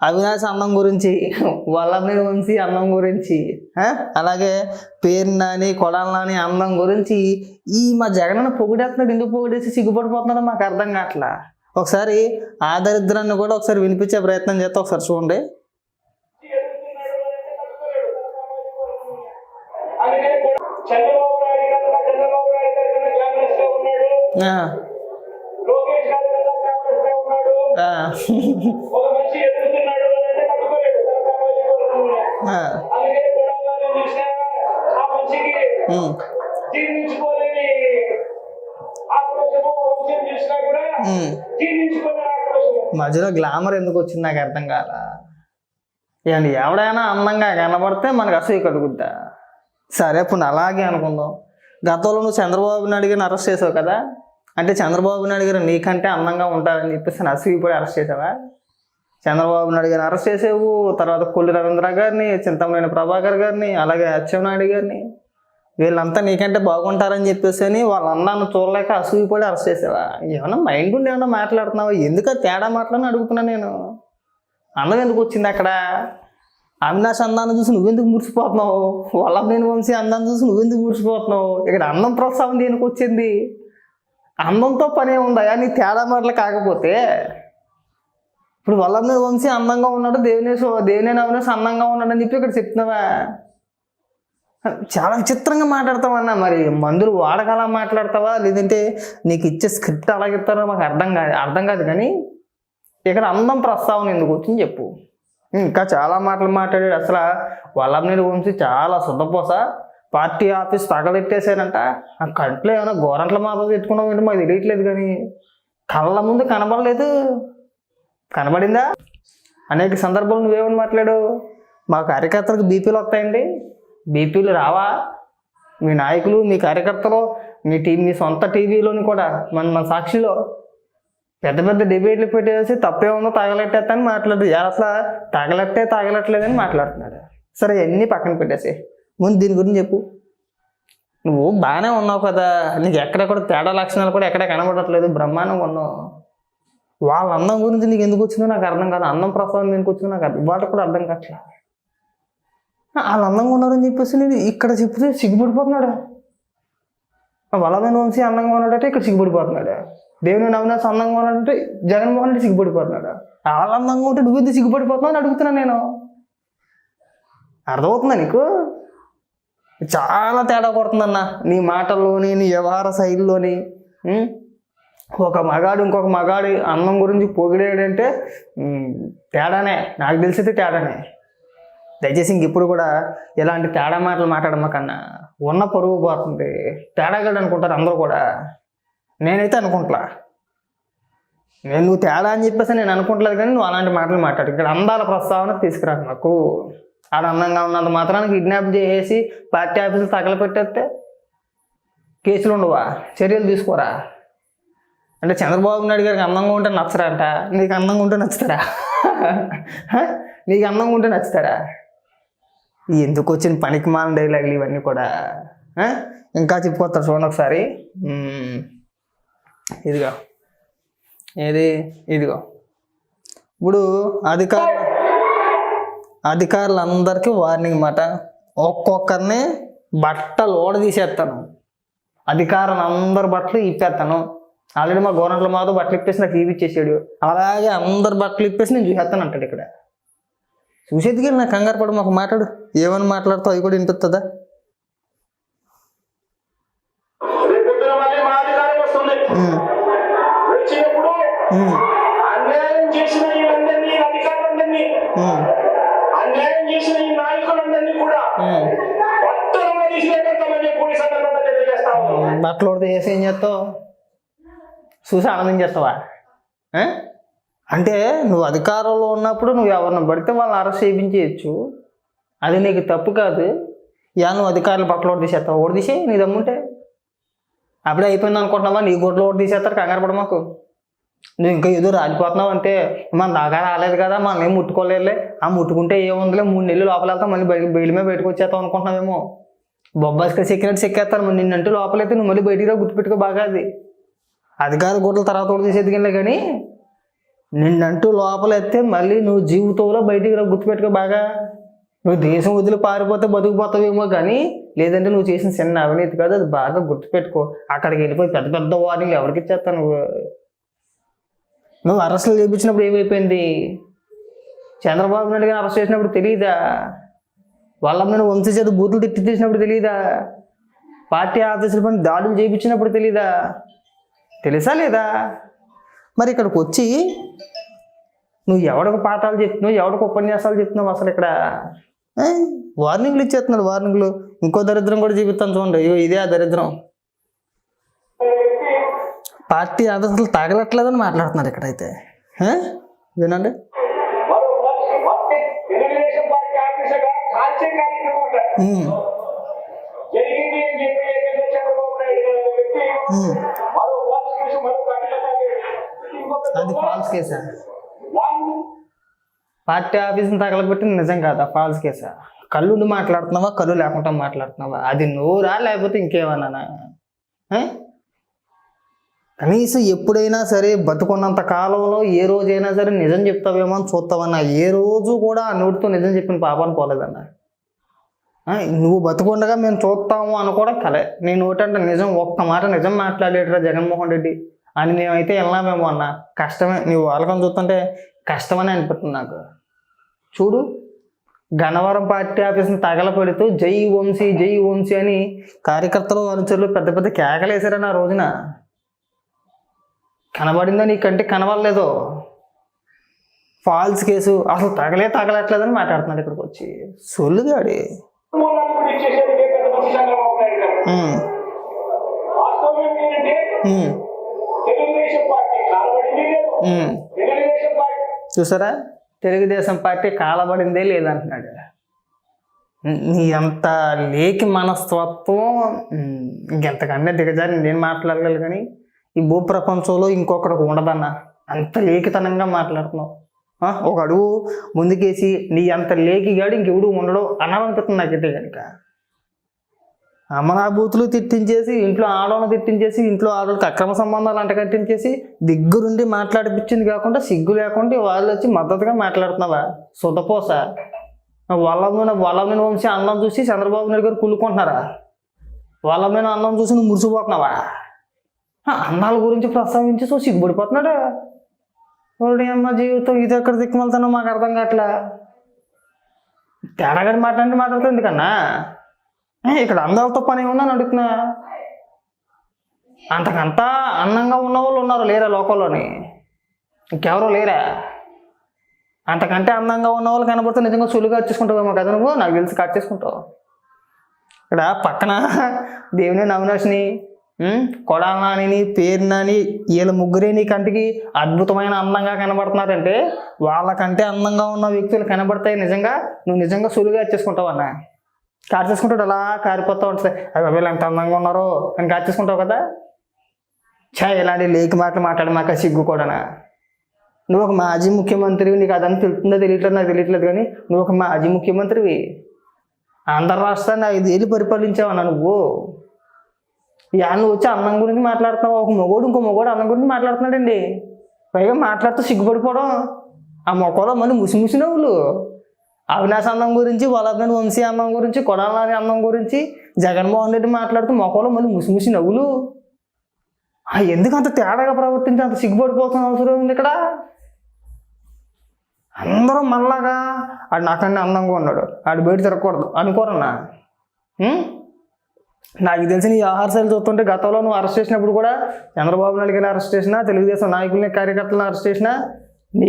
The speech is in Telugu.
అవినాష్ అందం గురించి వల్లభనేని వంశీ అందం గురించి ఆ? అలాగే పేరు నాని కొడాల నాని అందం గురించి ఈ మా జగన్ పొగిడేస్తున్నాడు ఎందుకు పొగిడేసి సిగ్గుపడిపోతున్నాడో మాకు అర్థం కావట్లా ఒకసారి ఆ దరిద్రాన్ని కూడా ఒకసారి వినిపించే ప్రయత్నం చేస్తే ఒకసారి చూడండి అందుకని మధ్యలో గ్లామర్ ఎందుకు వచ్చింది నాకు అర్థం కాల? ఏమండి ఎవడైనా అందంగా కనబడితే మనకు అసూయ కలుగుద్దా? సరే ఇప్పుడు అలాగే అనుకుందాం. గతంలో నువ్వు చంద్రబాబు నాయుడు గారిని అరెస్ట్ చేసావు కదా? అంటే చంద్రబాబు నాయుడు గారు నీకంటే అందంగా ఉంటారని చెప్పేసి అసూయపడి అరెస్ట్ చేసావా? చంద్రబాబు నాయుడు గారిని అరెస్ట్ చేసేవు తర్వాత కొల్లి రవీంద్ర గారిని చింతమనేని ప్రభాకర్ గారిని అలాగే అచ్చెన్నాయుడు గారిని. వీళ్ళంతా నీకంటే బాగుంటారని చెప్పేసి అని వాళ్ళ అన్నాను చూడలేక అసూయపడి అరెస్ట్ చేసేవా? ఏమన్నా మైండ్ ఉండి ఏమన్నా మాట్లాడుతున్నావా? ఎందుకు తేడా మాటలని అడుగుతున్నా నేను? అందం ఎందుకు వచ్చింది అక్కడ? అవినాష్ అందాన్ని చూసి నువ్వెందుకు మురిసిపోతున్నావు? వాళ్ళ నేను వంశీ అందాన్ని చూసి నువ్వెందుకు మురిసిపోతున్నావు? ఇక్కడ అందం ప్రోత్సాహం దేనికి వచ్చింది? అందంతో పనే ఉందా? నీ తేడా మాటలు కాకపోతే. ఇప్పుడు వల్లభ వంశీ అందంగా ఉన్నాడు దేవుని దేవుని అవినాష్ అందంగా ఉన్నాడు అని చెప్పి ఇక్కడ చెప్తున్నావా? చాలా విచిత్రంగా మాట్లాడతావన్నా మరి మందులు వాడకలా మాట్లాడతావా? లేదంటే నీకు ఇచ్చే స్క్రిప్ట్ అలాగే ఇస్తారో మాకు అర్థం కాదు అర్థం కాదు కానీ ఇక్కడ అందం ప్రస్తావన ఎందుకు వచ్చింది చెప్పు. ఇంకా చాలా మాటలు మాట్లాడాడు. అసలు వల్లభనేని వంశీ చాలా శుద్ధపోస. పార్టీ ఆఫీస్ తగలెట్టేశారంట ఆ కంట్లో ఏమైనా గోరంట్ల మాటలు పెట్టుకున్నాం ఏంటో మాకు తెలియట్లేదు కానీ కళ్ళ ముందు కనబడలేదు. కనబడిందా? అనేక సందర్భాలు నువ్వేమని మాట్లాడు? మా కార్యకర్తలకు బీపీలు వస్తాయండి. బీపీలు రావా? మీ నాయకులు మీ కార్యకర్తలు మీ టీవీ మీ సొంత టీవీలోని కూడా మన మన సాక్షిలో. పెద్ద పెద్ద డిబేట్లు పెట్టేసి తప్పే ఉందో తగలెట్టేస్తాని మాట్లాడు. అసలు తగలట్టే తగలట్లేదని మాట్లాడుతున్నాడు. సరే అన్నీ పక్కన పెట్టేసి ముందు దీని గురించి చెప్పు. నువ్వు బాగానే ఉన్నావు కదా. నీకు ఎక్కడెక్కడ తేడా లక్షణాలు కూడా ఎక్కడ కనబడట్లేదు. బ్రహ్మాండంగా ఉన్నావు. వాళ్ళ అందం గురించి నీకు ఎందుకు వచ్చిందో నాకు అర్థం కాదు. అందం ప్రసాదం ఎందుకు వచ్చిందో నాకు అర్థం వాటికి కూడా అర్థం కావట్లేదు వాళ్ళు అందంగా ఉన్నారని చెప్పేసి నేను ఇక్కడ చెప్తే సిగ్గుపడిపోతున్నాడు. వల్లమైన వంశీ అందంగా ఉన్నాడంటే ఇక్కడ సిగ్గుపడిపోతున్నాడు. దేవుని నవనాస్ అందంగా ఉన్నాడంటే జగన్మోహన్ రెడ్డి సిగ్గుపడిపోతున్నాడు. వాళ్ళు అందంగా ఉంటే నువ్వు ఎందుకు సిగ్గుపడిపోతున్నావు అని అడుగుతున్నా నేను. అర్థమవుతుందా నీకు? చాలా తేడా కొడుతుందన్న. నీ మాటల్లోని నీ వ్యవహార శైలిలోని ఒక మగాడు ఇంకొక మగాడు అందం గురించి పొగిడేడంటే తేడానే. నాకు తెలిసితే తేడానే. దయచేసి ఇంక ఇప్పుడు కూడా ఇలాంటి తేడా మాటలు మాట్లాడమ్మకన్నా ఉన్న పరుగు పోతుంది. తేడాగాడు అనుకుంటారు అందరూ కూడా. నేనైతే అనుకుంటా నేను నువ్వు తేడా అని చెప్పేసి నేను అనుకుంటలేదు కానీ నువ్వు అలాంటి మాటలు మాట్లాడు. ఇక్కడ అందాల ప్రస్తావన తీసుకురాకు నాకు ఆడ అందంగా ఉన్నంత మాత్రానికి కిడ్నాప్ చేసేసి పార్టీ ఆఫీసులు తగలపెట్టేస్తే కేసులు ఉండవా చర్యలు తీసుకోరా? అంటే చంద్రబాబు నాయుడు గారికి అందంగా ఉంటే నచ్చరంట. నీకు అందంగా ఉంటే నచ్చుతారా? నీకు అందంగా ఉంటే నచ్చుతారా? ఎందుకు వచ్చిన పనికి మాన డైలాగులు ఇవన్నీ కూడా? ఇంకా చెప్పుకోస్తారు చూడండి ఒకసారి. ఇదిగో. ఏది? ఇదిగో. ఇప్పుడు అధికార అధికారులందరికీ వార్నింగ్ మాట. ఒక్కొక్కరిని బట్టలు ఓడ తీసేస్తాను అధికారులు అందరి బట్టలు ఇప్పేస్తాను ఆల్రెడీ మా గవర్నమెంట్లో మాతో బట్టలు ఇప్పేసి నాకు టీవీ ఇచ్చేసాడు. అలాగే అందరి బట్టలు ఇప్పేసి నేను చూసేస్తాను అంటాడు ఇక్కడ. చూసేదికి నాకు కంగారు పడు మాకు మాట్లాడు. ఏమని మాట్లాడుతావు? అవి కూడా వినిపిస్తుందా తెలియజేస్తాము బట్టలు ఉడితే చేసి ఏం చేస్తావు? చూసి ఆనందించేస్తావా? చేస్తావా అంటే నువ్వు అధికారంలో ఉన్నప్పుడు నువ్వు ఎవరిని పడితే వాళ్ళని అరెస్ట్ చేయించేయచ్చు. అది నీకు తప్పు కాదు. యా నువ్వు అధికారులు పక్కన ఓడి తీసేస్తావు? ఓడి తీసే నీ దమ్ముంటే అప్పుడే అయిపోయింది అనుకుంటున్నావా? నీ గుడ్లు ఓడి తీసేస్తారు కంగారు పడ మాకు. నువ్వు ఇంకా ఏదో రాలిపోతున్నావు అంటే మన దాకా రాలేదు కదా మనం ఏం ముట్టుకోలేదులే. ఆ ముట్టుకుంటే ఏముందిలే మూడు నెలలు లోపల వెళ్తాం మళ్ళీ బయట బయలు మీద బయటకు వచ్చేస్తావు అనుకుంటున్నావేమో. బొబ్బాస్కి సెక్కినట్టు సెక్కేస్తారు మరి నిన్నంటూ లోపలైతే నువ్వు మళ్ళీ బయటికి రా గుర్తుపెట్టుకో బాగా అది. అధికార గొడ్ల తర్వాత కూడా తీసేదికెళ్ళే కానీ నిన్నంటూ లోపలెత్తే మళ్ళీ నువ్వు జీవితంలో బయటికి రా గుర్తుపెట్టుకో బాగా. నువ్వు దేశం వదిలి పారిపోతే బతుకుపోతావేమో కానీ లేదంటే నువ్వు చేసిన చిన్న అవినీతి కాదు అది బాగా గుర్తుపెట్టుకో. అక్కడికి వెళ్ళిపోయి పెద్ద పెద్ద వార్నింగ్లు ఎవరికి ఇచ్చేస్తావు నువ్వు? నువ్వు అరెస్టులు చేయించినప్పుడు ఏమైపోయింది? చంద్రబాబు నాయుడు గారిని అరెస్ట్ చేసినప్పుడు తెలియదా వాళ్ళ మీద వంశీ చేత బూతులు తిట్టి తీసినప్పుడు తెలియదా పార్టీ ఆఫీసుల పని దాడులు చేయించినప్పుడు తెలీదా? తెలుసా లేదా? మరి ఇక్కడికి వచ్చి నువ్వు ఎవడికి పాఠాలు చెప్తున్నావు ఎవడికి ఉపన్యాసాలు చెప్తున్నావు అసలు ఇక్కడ? వార్నింగ్లు ఇచ్చేస్తున్నాడు వార్నింగ్లు. ఇంకో దరిద్రం కూడా చూపిస్తాను చూడండి. ఇగో ఇదే ఆ దరిద్రం. పార్టీ ఆదర్శాలు తగలట్లేదని మాట్లాడుతున్నారు ఇక్కడైతే? వినండి. జరిగింది అని చెప్పి ఏదైతే చంద్రబాబు నాయుడు గారు అది ఫాల్స్ కేసా పార్టీ ఆఫీస్ని తగలబెట్టింది నిజం కాదా? ఫాల్స్ కేసా కళ్ళుండి మాట్లాడుతున్నావా? కళ్ళు లేకుండా మాట్లాడుతున్నావా? అది నోరా లేకపోతే ఇంకేమన్నా కనీసం ఎప్పుడైనా సరే బతుకున్నంత కాలంలో ఏ రోజైనా సరే నిజం చెప్తావేమో అని చూస్తావన్నా ఏ రోజు కూడా ఆ నోటితో నిజం చెప్పిన పాపాన్ని పోలేదన్నా నువ్వు బతుకుండగా మేము చూస్తాము అని కూడా కలే. నేను నోటంటే నిజం ఒక్క మాట నిజం మాట్లాడేటరా జగన్మోహన్ రెడ్డి. అని మేమైతే వెళ్ళామేమో అన్న. కష్టమే నువ్వు వాళ్ళకం చూస్తుంటే కష్టమని అనిపిస్తుంది నాకు. చూడు గన్నవరం పార్టీ ఆఫీస్ని తగలపెడుతూ జై వంశీ జై వంశీ అని కార్యకర్తలు అనుచరులు పెద్ద పెద్ద కేకలేశారని ఆ రోజున. కనబడిందో నీ కంటే కనబడలేదో? False case. అసలు తగలే తగలట్లేదని మాట్లాడుతున్నాడు ఇక్కడికి వచ్చి. సొల్లుగాడి చూసారా? తెలుగుదేశం పార్టీ కాలబడిందే లేదంటున్నాడు నీ అంత లేకి మనస్తత్వం ఇంకెంతకన్నా దిగజారి నేను మాట్లాడగలను కానీ ఈ భూ ప్రపంచంలో ఇంకొకరికి ఉండదన్న అంత లేఖితనంగా మాట్లాడుతున్నావు. ఒక అడుగు ముందుకేసి నీ అంత లేకిగాడు ఇంకెవడు ఉండడు అనాలనిపిస్తుంది నాకైతే కనుక. అమనాభూతులు తిట్టించేసి ఇంట్లో ఆడవాళ్ళని తిట్టించేసి ఇంట్లో ఆడవాళ్ళకి అక్రమ సంబంధాలు అంట కట్టించేసి దగ్గరుండి మాట్లాడిపించింది కాకుండా సిగ్గు లేకుండా వాళ్ళు వచ్చి మద్దతుగా మాట్లాడుతున్నావా? సుతపోస వాళ్ళమైన వాళ్ళమైన వంశి వంశీ అన్నం చూసి చంద్రబాబు నాయుడు గారు కుళ్ళుకుంటున్నారా? వాళ్ళమైన అన్నం చూసి నువ్వు మురిసిపోతున్నావా? అన్నాల గురించి ప్రస్తావించి సో సిగ్గుపడిపోతున్నాడా? ఓడి అమ్మ జీవితం ఇది ఎక్కడ దిక్కుమలుతానో మాకు అర్థం కావట్లా. తేడాగడి మాట్లాడి మాట్లాడుతుంది ఎందుకన్నా? ఇక్కడ అందాలతో పని ఉందని అడుగుతున్నా. అంతకంతా అందంగా ఉన్న వాళ్ళు ఉన్నారు లేరా లోకంలోని? ఇంకెవరో లేరా? అంతకంటే అందంగా ఉన్న వాళ్ళు కనబడితే నిజంగా సులువుగా వచ్చేసుకుంటావేమో కదా నువ్వు? నాకు తెలిసి కట్ చేసుకుంటావు. ఇక్కడ పక్కన దేవుని అవినాష్ని కొడాలని పేరునని వీళ్ళ ముగ్గురే నీ కంటికి అద్భుతమైన అందంగా కనబడుతున్నారంటే వాళ్ళకంటే అందంగా ఉన్న వ్యక్తులు కనబడతాయి నిజంగా. నువ్వు నిజంగా సులువుగా ఇచ్చేసుకుంటావు అన్న. కార్చేసుకుంటాడు అలా కారిపోతూ ఉంటుంది. అవి వీళ్ళు ఎంత అందంగా ఉన్నారో. అని కార్చేసుకుంటావు కదా. చా ఇలాంటి లేక మాటలు మాట్లాడి మాకు సిగ్గు కూడానా. నువ్వు ఒక మాజీ ముఖ్యమంత్రివి నీకు అదని తెలుస్తుందో తెలియట్లేదు? నాకు తెలియట్లేదు కానీ నువ్వు ఒక మాజీ ముఖ్యమంత్రివి. ఆంధ్ర రాష్ట్రాన్ని ఐదేళ్ళు పరిపాలించావన్నా నువ్వు. ఇవాళ నువ్వు వచ్చి అన్నం గురించి మాట్లాడుతున్నావు ఒక మొగోడు ఇంకో మొగోడు అన్నం గురించి మాట్లాడుతున్నాడండి. పైగా మాట్లాడుతూ సిగ్గుపడిపోవడం ఆ మొక్కలో మళ్ళీ ముసి ముసి నవ్వులు. అవినాశ్ అన్నం గురించి వలభన్ వంశీ అన్నం గురించి కొడాలని అన్నం గురించి జగన్మోహన్ రెడ్డి మాట్లాడుతూ మొక్కలో మళ్ళీ ముసిముసి నవ్వులు. ఆ, ఎందుకు అంత తేడాగా ప్రవర్తించి అంత సిగ్గుపడిపోతున్న అవసరం ఉంది ఇక్కడ? అందరూ మళ్ళాగా ఆడు నాకన్నా అందంగా ఉన్నాడు. ఆడు బయట తిరగకూడదు. అనుకోరన్నా? నాకు తెలిసిన ఈ ఆహార శైలి చూస్తుంటే గతంలో నువ్వు అరెస్ట్ చేసినప్పుడు కూడా చంద్రబాబు నాయుడు గారిని అరెస్ట్ చేసినా తెలుగుదేశం నాయకుల్ని కార్యకర్తలను అరెస్ట్ చేసినా